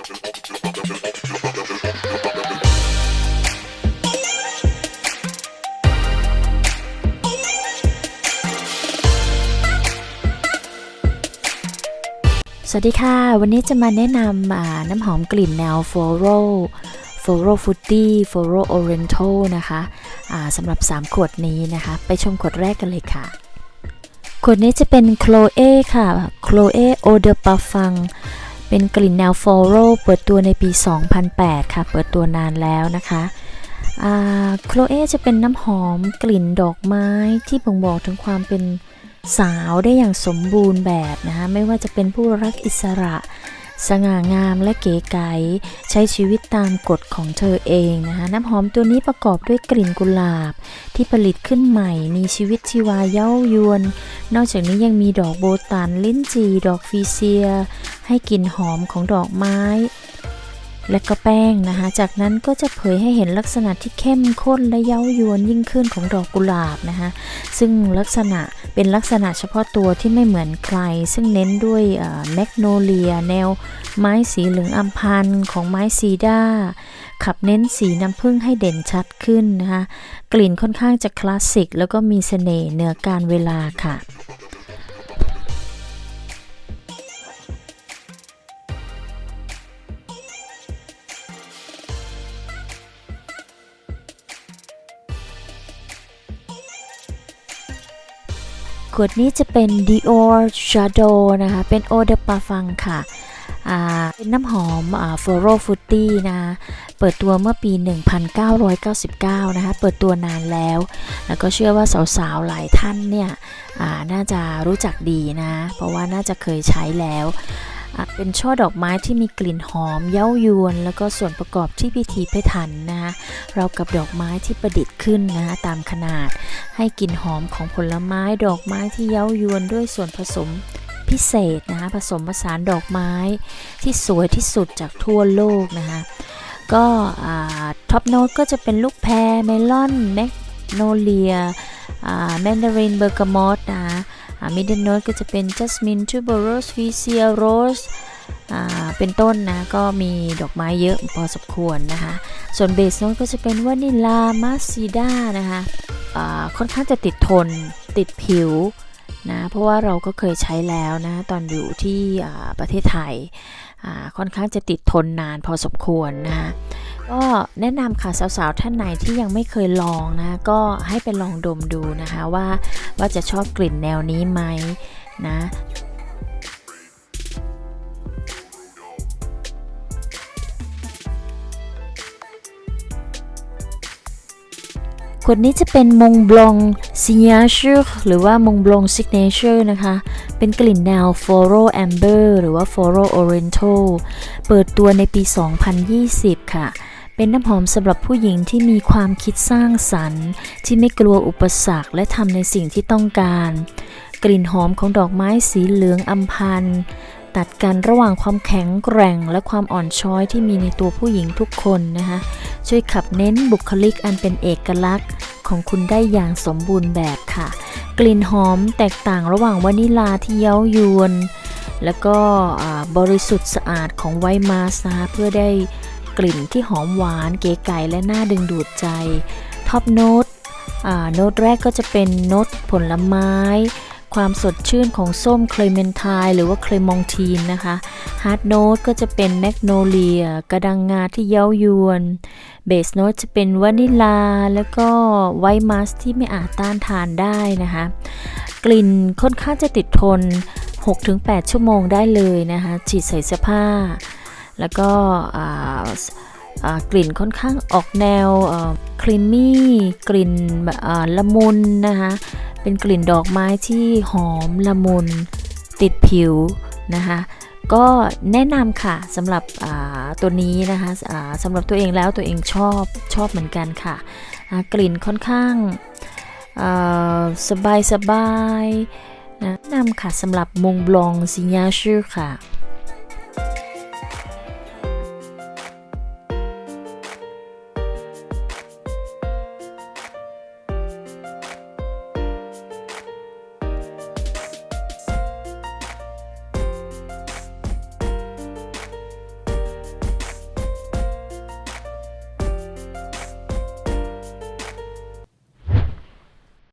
สวัสดีค่ะ วันนี้จะมาแนะนำน้ำหอมกลิ่นแนว Floral Floral Fruity Floral Oriental นะคะสำหรับ 3 ขวดนี้นะคะ ไปชมขวดแรกกันเลยค่ะ ขวดนี้จะเป็น Chloe ค่ะ Chloe Eau de Parfum เป็ เป็นกลิ่นแนวโฟรโรเปิดตัวในปี 2008 ค่ะ เปิดตัวนานแล้วนะคะโคลเอจะเป็นน้ำหอมกลิ่นดอกไม้ที่บ่งบอกถึงความเป็นสาวได้อย่างสมบูรณ์แบบนะคะไม่ว่าจะเป็นผู้รักอิสระ สง่างามและเก๋ไก๋ใช้ชีวิตตามกฎของเธอเองนะคะน้ำหอมตัวนี้ประกอบด้วยกลิ่นกุหลาบ ที่ผลิตขึ้นใหม่ มีชีวิตชีวาเย้ายวน นอกจากนี้ยังมีดอกโบตัน ลิ้นจี ดอกฟีเซีย ให้กลิ่นหอมของดอกไม้ และก็แป้งนะคะ จากนั้นก็จะเผยให้เห็นลักษณะที่เข้มข้นและเย้ายวนยิ่งขึ้นของดอกกุหลาบนะคะ ซึ่งลักษณะเป็นลักษณะเฉพาะตัวที่ไม่เหมือนใคร ซึ่งเน้นด้วยแมกโนเลีย แนวไม้สีเหลืองอัมพันธ์ของไม้ซีดาขับเน้นสีน้ำผึ้งให้เด่นชัดขึ้นนะคะ กลิ่นค่อนข้างจะคลาสสิก แล้วก็มีเสน่ห์เหนือการเวลาค่ะ ขวดนี้จะเป็น Dior Shadow นะคะ เป็น Eau de Parfum ค่ะ เป็นน้ำหอมอ Floral Fruity นะ เปิดตัวเมื่อปี 1999 นะคะ เปิดตัวนานแล้ว แล้วก็เชื่อว่าสาวๆ หลายท่านเนี่ยน่าจะรู้จักดีนะ เพราะว่าน่าจะเคยใช้แล้ว เป็นช่อดอกไม้ที่มีกลิ่นหอมเย้ายวน แล้วก็ส่วนประกอบที่พิถีพิถันนะคะเรากับดอกไม้ที่ประดิษฐ์ขึ้นนะคะตามขนาด ให้กลิ่นหอมของผลไม้ดอกไม้ที่เย้ายวนด้วยส่วนผสมพิเศษนะคะผสมผสานดอกไม้ที่สวยที่สุดจากทั่วโลกนะคะก็ท็อปโน้ตก็จะเป็นลูกแพรเมลอนแมกโนเลียแมนดารินเบอร์กามอตนะคะ มิดเดิลโนตก็จะเป็นจัสมินทูเบอร์โรสฟีเซียโรสเป็นต้นนะ ก็มีดอกไม้เยอะพอสมควรนะคะ ส่วนเบสโนตก็จะเป็นวานิลามาซีด้านะคะค่อนข้างจะติดทนติดผิวนะเพราะว่าเราก็เคยใช้แล้วนะ ตอนอยู่ที่ประเทศไทยค่อนข้างจะติดทนนานพอสมควรนะคะ ก็แนะนำค่ะสาวๆท่านไหนที่ยังไม่เคยลองนะ ก็ให้ไปลองดมดูนะคะว่าว่าจะชอบกลิ่นแนวนี้ไหมนะขวดนี้จะเป็นมงบลองซิญาชูหรือว่ามงบลองซิกเนเจอร์นะคะ เป็นกลิ่นแนว Floral Amber หรือว่า Floral Oriental เปิดตัวในปี 2020 ค่ะ เป็นน้ำหอมสำหรับผู้หญิงที่มีความคิดสร้างสรรค์ ที่ไม่กลัวอุปสรรคและทำในสิ่งที่ต้องการ กลิ่นหอมของดอกไม้สีเหลืองอัมพันตัดกันระหว่างความแข็งแกร่งและความอ่อนช้อยที่มีในตัวผู้หญิงทุกคนนะคะช่วยขับเน้นบุคลิกอันเป็นเอกลักษณ์ของคุณได้อย่างสมบูรณ์แบบค่ะ กลิ่นหอมแตกต่างระหว่างวานิลาที่เย้ายวน แล้วก็บริสุทธิ์สะอาดของไวมาสนะคะเพื่อได้ กลิ่นที่หอมหวานเก๋ไก๋และน่าดึงดูดใจ ท็อปโน้ตโน้ตแรกก็จะเป็นโน้ตผลไม้ ความสดชื่นของส้มเคลเมนทน์หรือว่าเคลมองทีนนะคะฮาร์ดโน้ตก็จะเป็นแมกโนเลีย กระดังงาที่เย้ายวนเบสโน้ตจะเป็นวานิลา แล้วก็ไวท์มัสที่ไม่อาจต้านทานได้นะคะ กลิ่นค่อนข้างจะติดทน 6-8 ชั่วโมงได้เลยนะคะฉีดใส่เสื้อผ้า แล้วก็กลิ่นค่อนข้างออกแนวครีมมี่กลิ่นละมุนนะคะเป็นกลิ่นดอกไม้ที่หอมละมุนติดผิวนะคะก็แนะนำค่ะสำหรับตัวนี้นะคะสำหรับตัวเองแล้วตัวเองชอบชอบเหมือนกันค่ะ กลิ่นค่อนข้างสบายสบายนะแนะนำค่ะสำหรับมงบลองซิญาชื่อค่ะ